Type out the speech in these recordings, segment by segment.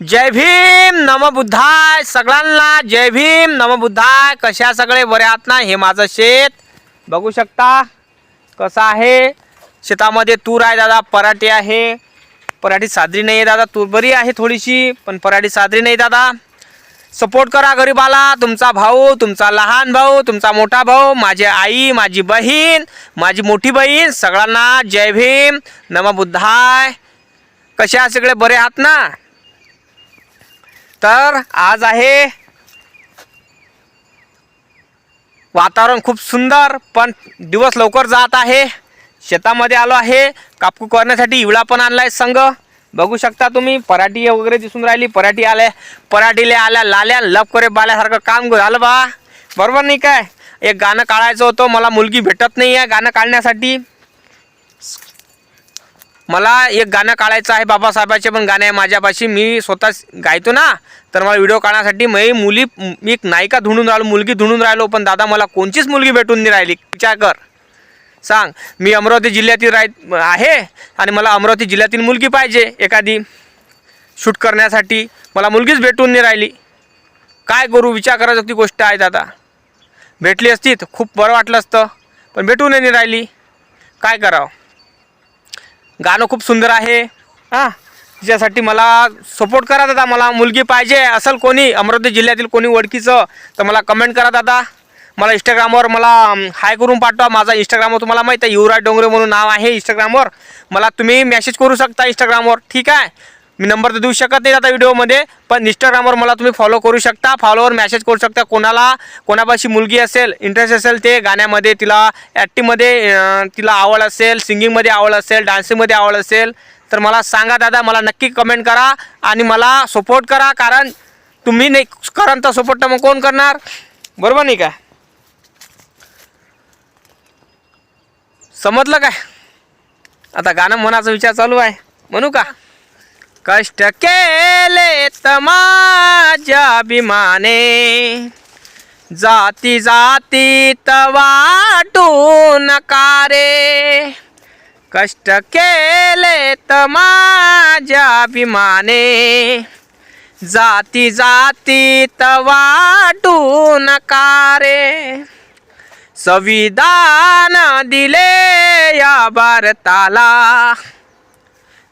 जय भीम नम बुद्धाय. सगळ्यांना जय भीम नम बुद्धाय. कशा सगळे? बरे आहात ना? हे माझं शेत. बघू शकता कसं आहे. शेतामध्ये तूर आहे दादा पराठी आहे. पराठी साजरी नाही आहे दादा तूर बरी आहे थोडीशी पण पराठी साजरी नाही दादा. सपोर्ट करा गरीबाला. तुमचा भाऊ तुमचा लहान भाऊ तुमचा मोठा भाऊ माझी आई माझी बहीण माझी मोठी बहीण सगळ्यांना जय भीम नम बुद्धाय. कशा सगळे? बरे आहात ना? तर आज आहे वातावरण खूप सुंदर पण दिवस लवकर जात आहे. शेतामध्ये आलो आहे. कापकू करण्यासाठी इवळा पण आणलाय संघ. बघू शकता तुम्ही पराठी वगैरे दिसून राहिली पराठी आल्या पराठीले आल्या लाल्या लप करे बाल्यासारखं काम झालं बा. बरोबर नाही काय? एक गाणं काढायचं होतं मला मुलगी भेटत नाही आहे गाणं काढण्यासाठी. मला एक गाणं काढायचं आहे बाबासाहेबाचे पण गाणे आहे माझ्यापाशी. मी स्वतः गायतो ना. तर मला व्हिडिओ काढण्यासाठी मी मुली मी एक नायिका धुणून राहिलो मुलगी धुंडून राहिलो पण दादा मला कोणचीच मुलगी भेटून नाही राहिली. विचार कर. सांग. मी अमरावती जिल्ह्यातील राह आहे आणि मला अमरावती जिल्ह्यातील मुलगी पाहिजे एखादी. शूट करण्यासाठी मला मुलगीच भेटून नाही राहिली. काय करू? विचार करायचं ती गोष्ट आहे दादा. भेटली असती तर खूप बरं वाटलं असतं पण भेटून नाही राहिली. काय करावं? गाणं खूप सुंदर आहे. हां तिच्यासाठी मला सपोर्ट करा दादा मला मुलगी पाहिजे. असेल कोणी अमरावती जिल्ह्यातील कोणी ओळखीचं तर मला कमेंट करा दादा. मला इंस्टाग्रामवर मला हाय करून पाठवा. माझा इंस्टाग्रामवर तुम्हाला माहीत आहे युवराज डोंगरे म्हणून नाव आहे इंस्टाग्रामवर मला तुम्ही मेसेज करू शकता इंस्टाग्रामवर ठीक आहे? मी नंबर तर देऊ शकत नाही आता व्हिडिओमध्ये पण इंस्टाग्रामवर मला तुम्ही फॉलो करू शकता. फॉलोवर मेसेज करू शकता कोणाला कोणापाशी मुलगी असेल इंटरेस्ट असेल ते गाण्यामध्ये तिला ॲक्टिंगमध्ये तिला आवड असेल सिंगिंगमध्ये आवड असेल डान्सिंगमध्ये आवड असेल तर मला सांगा दादा मला नक्की कमेंट करा आणि मला सपोर्ट करा कारण तुम्ही नाही कराल तर सपोर्ट तर मग कोण करणार? बरोबर नाही काय समजलं काय? आता गाणं म्हणाचा विचार चालू आहे. म्हणू का? कष्ट केले तमाजा अभिमाने. जाती जाती वाटू नकारे कष्ट केले तमाजा अभिमाने. जाती जाती वाटू नकारे संविधान दिले या भारताला.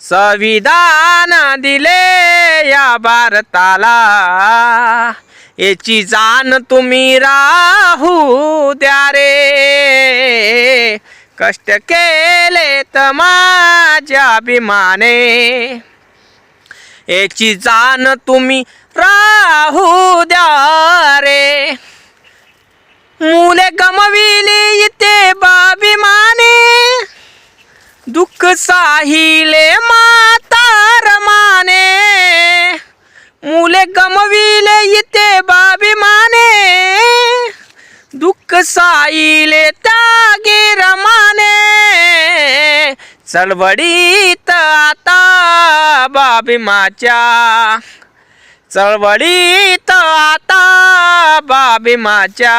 संविधान दिले या भारताला. याची जाण तुम्ही राहू द्या रे. कष्ट केले तर माझ्या अभिमाने. याची जाण तुम्ही राहू द्या रे. मुले गमविली इथे बाबी माने साहिले मातार माने मुले गमविले इथे माने. दुःख साहिले त्यागे रमाने चळवळीत आता बाभिमाच्या चळवळीत आता बाभिमाच्या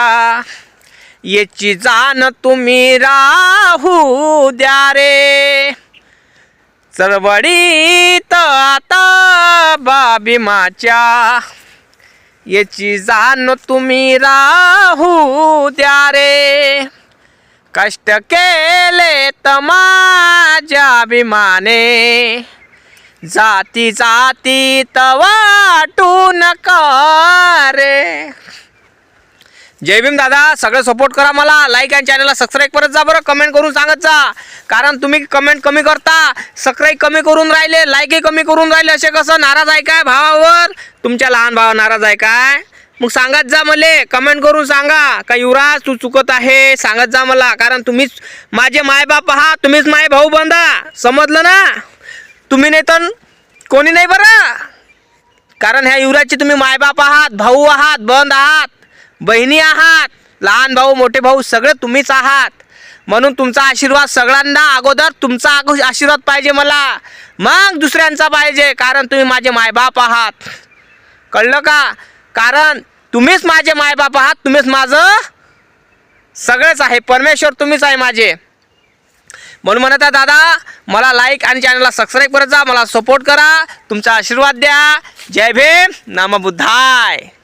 याची जाण तुम्ही राहू द्या रे. चळवळीत आता बाभिमाच्या याची जाण तुम्ही राहू द्या रे. कष्ट केले तर माझ्या जाती जाती वाटू नका रे. जय भीम दादा सगळं सपोर्ट करा मला. लाईक आणि चॅनलला सबस्क्राईब करत जा बरं. कमेंट करून सांगत जा. कारण तुम्ही कमेंट कमी करता सबस्क्राईब कमी करून राहिले लाईकही कमी करून राहिले असे कसं नाराज आहे काय भावावर? तुमच्या लहान भावा नाराज आहे काय? मग सांगत जा मले. कमेंट करून सांगा. का युवराज तू चुकत आहे? सांगत जा मला. कारण तुम्हीच माझे मायबाप आहात. तुम्हीच माय भाऊ बंधा. समजलं ना? तुम्ही नाही तर कोणी नाही बरं? कारण ह्या युवराजचे तुम्ही मायबाप आहात भाऊ आहात बंद आहात. बहिणी आहात लहान भाऊ मोठे भाऊ सगळे तुम्हीच आहात. म्हणून तुमचा आशीर्वाद सगळ्यांना अगोदर तुमचा अगो- आशीर्वाद पाहिजे मला. मग दुसऱ्यांचा पाहिजे कारण तुम्ही माझे मायबाप आहात. कळलं का? कारण तुम्हीच माझे मायबाप आहात तुम्हीच माझं सगळेच आहे. परमेश्वर तुम्हीच आहे माझे. म्हणून म्हणत आहे दादा मला लाईक आणि चॅनलला सबस्क्राईब करत जा मला सपोर्ट करा. तुमचा आशीर्वाद द्या. जय भीम नाम बुद्धाय.